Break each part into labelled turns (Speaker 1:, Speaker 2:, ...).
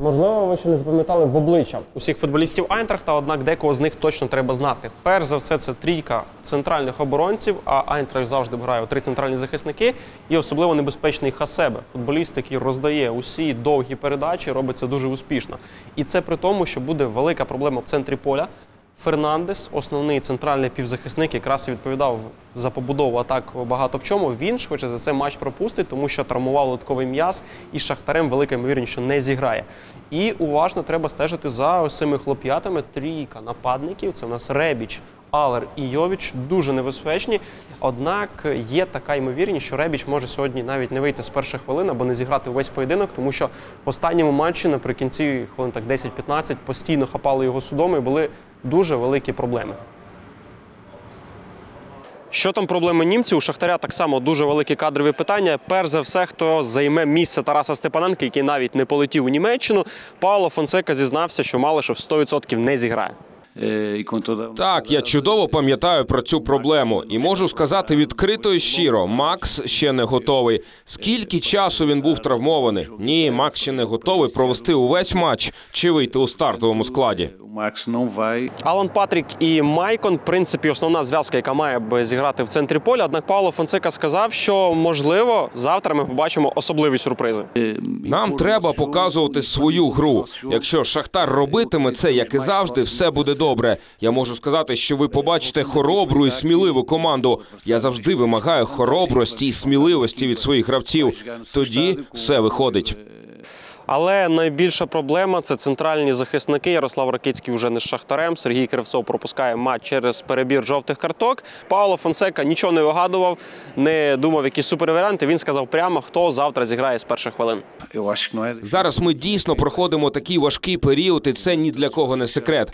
Speaker 1: Можливо, ви ще не запам'ятали в обличчя усіх футболістів Айнтрахта, однак декого з них точно треба знати. Перш за все, це трійка центральних оборонців, а Айнтрахт завжди грає у три центральні захисники. І особливо небезпечний Хасебе, футболіст, який роздає усі довгі передачі, робить це дуже успішно. І це при тому, що буде велика проблема в центрі поля. Фернандес, основний центральний півзахисник, якраз відповідав за побудову атак багато в чому. Він швидше за все матч пропустить, тому що травмував литковий м'яз і шахтарем велика ймовірність, що не зіграє. І уважно треба стежити за ось цими хлоп'ятами. Трійка нападників. Це у нас Ребіч, Алер і Йовіч дуже небезпечні. Однак є така ймовірність, що Ребіч може сьогодні навіть не вийти з перших хвилин або не зіграти увесь поєдинок, тому що в останньому матчі наприкінці хвилин так 10-15 постійно хапали його судом і були дуже великі проблеми. Що там проблеми німців? У Шахтаря так само дуже великі кадрові питання. Перш за все, хто займе місце Тараса Степаненка, який навіть не полетів у Німеччину. Пауло Фонсека зізнався, що Малишев 100% не зіграє.
Speaker 2: Так, я чудово пам'ятаю про цю проблему і можу сказати відкрито і щиро: Макс ще не готовий. Скільки часу він був травмований? Ні, Макс ще не готовий провести увесь матч чи вийти у стартовому складі.
Speaker 3: Max não vai.
Speaker 1: Алан Патрік і Майкон, в принципі, основна зв'язка, яка має би зіграти в центрі поля. Однак Пауло Фонсека сказав, що можливо завтра ми побачимо особливі сюрпризи.
Speaker 2: Нам треба показувати свою гру. Якщо Шахтар робитиме це, як і завжди, все буде добре. Я можу сказати, що ви побачите хоробру і сміливу команду. Я завжди вимагаю хоробрості і сміливості від своїх гравців. Тоді все виходить.
Speaker 1: Але найбільша проблема це центральні захисники. Ярослав Ракицький вже не з шахтарем. Сергій Кривцов пропускає матч через перебір жовтих карток. Пауло Фонсека нічого не вигадував, не думав якісь суперваріанти. Він сказав прямо, хто завтра зіграє з перших хвилин.
Speaker 2: Зараз ми дійсно проходимо такий важкий період, і це ні для кого не секрет.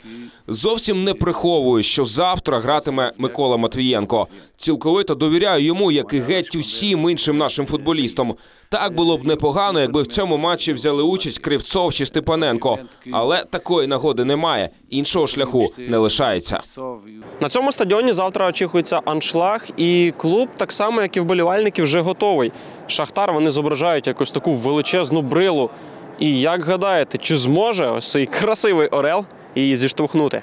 Speaker 2: Зовсім не приховую, що завтра гратиме Микола Матвієнко. Цілковито довіряю йому, як і геть усім іншим нашим футболістам. Так було б непогано, якби в цьому матчі взяли участь Кривцов чи Степаненко. Але такої нагоди немає. Іншого шляху не лишається.
Speaker 1: На цьому стадіоні завтра очікується аншлаг, і клуб, так само як і вболівальники, вже готовий. Шахтар вони зображають якусь таку величезну брилу. І як гадаєте, чи зможе ось цей красивий орел її зіштовхнути?